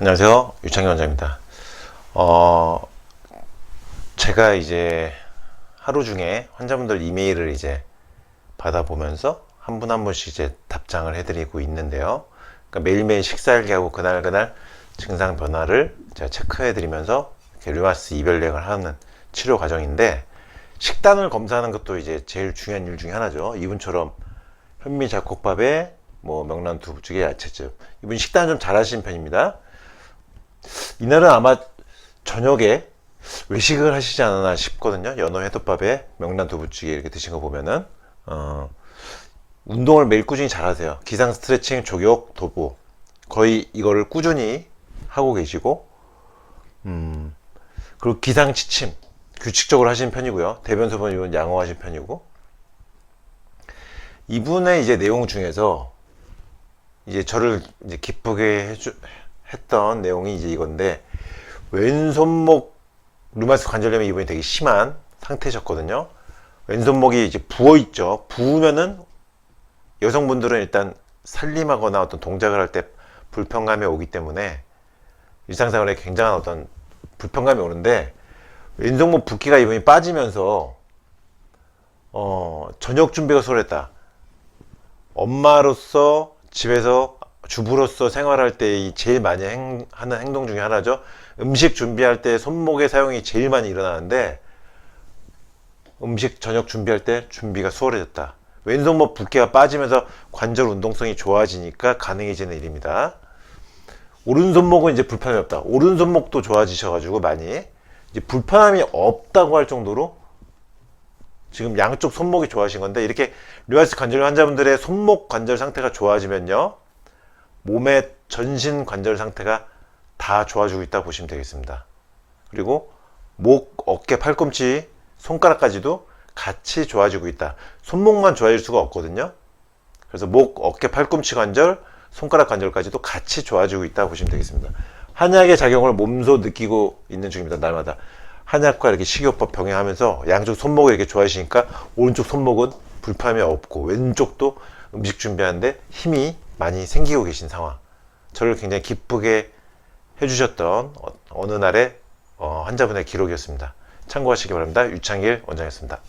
안녕하세요. 유창희 원장입니다. 어, 제가 이제 하루 중에 환자분들 이메일을 이제 받아보면서 한 분 한 분씩 이제 답장을 해드리고 있는데요. 그러니까 매일매일 식사일기하고 그날그날 증상 변화를 제가 체크해드리면서 류마스 이별력을 하는 치료 과정인데 식단을 검사하는 것도 이제 제일 중요한 일 중에 하나죠. 이분처럼 현미 잡곡밥에 뭐 명란 두부찌개 야채즙. 이분 식단 좀 잘하시는 편입니다. 이날은 아마 저녁에 외식을 하시지 않았나 싶거든요. 연어 회덮밥에 명란 두부찌개 이렇게 드신 거 보면은 어, 운동을 매일 꾸준히 잘하세요. 기상 스트레칭, 조격, 도보 거의 이거를 꾸준히 하고 계시고 음, 그리고 기상 지침 규칙적으로 하시는 편이고요. 대변 소변 이분 양호하신 편이고 이분의 이제 내용 중에서 이제 저를 이제 기쁘게 해주, 했던 내용이 이제 이건데 왼손목 루마스 관절염이 이번에 되게 심한 상태셨거든요. 왼손목이 이제 부어 있죠. 부으면은 여성분들은 일단 살림하거나 어떤 동작을 할 때 불편감이 오기 때문에 일상생활에 굉장한 어떤 불편감이 오는데 왼손목 붓기가 이번에 빠지면서 어, 저녁 준비가 소홀했다. 엄마로서 집에서 주부로서 생활할 때이 제일 많이 행- 하는 행동 중에 하나죠. 음식 준비할 때 손목의 사용이 제일 많이 일어나는데 음식 저녁 준비할 때 준비가 수월해졌다. 왼손목 붓기가 빠지면서 관절 운동성이 좋아지니까 가능해지는 일입니다. 오른손목은 이제 불편함이 없다. 오른손목도 좋아지셔가지고 많이 이제 불편함이 없다고 할 정도로 지금 양쪽 손목이 좋아하신 건데 이렇게 류아스 관절 환자분들의 손목 관절 상태가 좋아지면요 몸의 전신 관절 상태가 다 좋아지고 있다 보시면 되겠습니다. 그리고 목, 어깨, 팔꿈치, 손가락까지도 같이 좋아지고 있다. 손목만 좋아질 수가 없거든요. 그래서 목, 어깨, 팔꿈치 관절, 손가락 관절까지도 같이 좋아지고 있다 보시면 되겠습니다. 한약의 작용을 몸소 느끼고 있는 중입니다. 날마다. 한약과 이렇게 식이요법 병행하면서 양쪽 손목을 이렇게 좋아하시니까 오른쪽 손목은 불편함이 없고 왼쪽도 음식 준비하는데 힘이 많이 생기고 계신 상황. 저를 굉장히 기쁘게 해주셨던 어- 어느 날의 어, 환자분의 기록이었습니다. 참고하시기 바랍니다. 유창길 원장이었습니다.